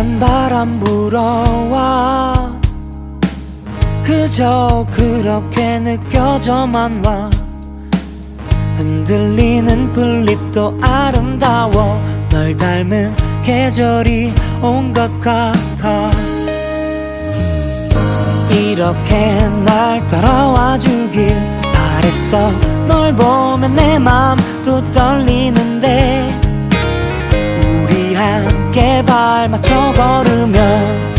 찬 바람 불어와. 그저 그렇게 느껴져만 와. 흔들리는 풀잎도 아름다워. 널 닮은 계절이 온 것 같아. 이렇게 날 따라와 주길 바랬어. 널 보면 내 맘도 떨리는데. 함께 발맞춰 걸으면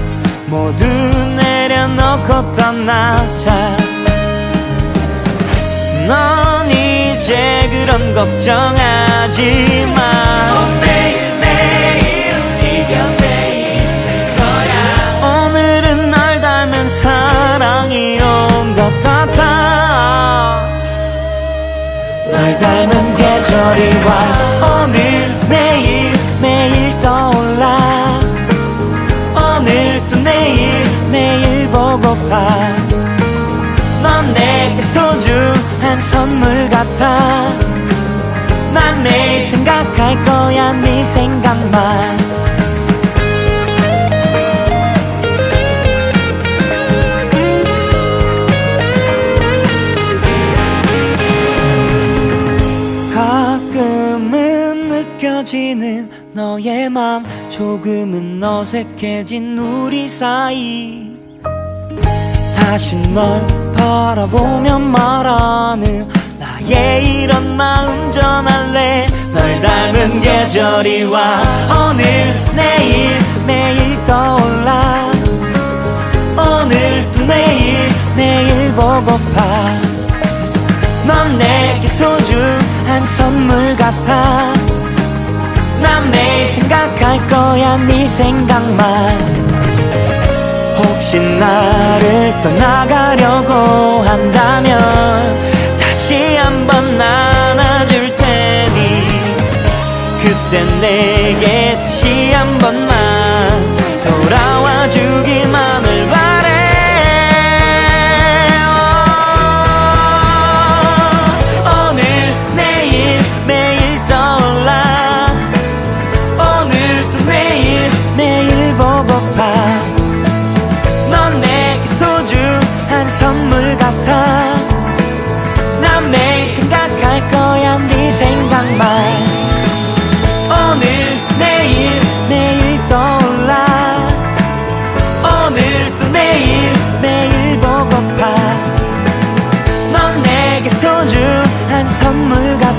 모두 내려놓고 떠나자. 넌 이제 그런 걱정하지 마. 매일매일 네 곁에 있을 거야. 오늘은 널 닮은 사랑이 온 것 같아. 널 닮은 계절이 와. 오늘 매일 소중한 선물 같아. 난 매일 생각할 거야 네 생각만. 가끔은 느껴지는 너의 맘 조금은 어색해진 우리 사이 다시 널 바라보면 말하는 나의 이런 마음 전할래? 널 닮은 계절이 와. 오늘 내일 매일 떠올라. 오늘 또 내일 매일 보고파. 넌 내게 소중한 선물 같아. 난 매일 생각할 거야 네 생각만 혹시 나를 떠나가려고 한다면 다시 한번 안아줄 테니 그땐 내게 다시 한 번만 돌아와 주기 선물 같아. 난 매일 생각할 거야 네 생각만. 오늘 내일 매일 떠올라. 오늘 또 내일 매일 보고파. 넌 내게 소중한 선물 같아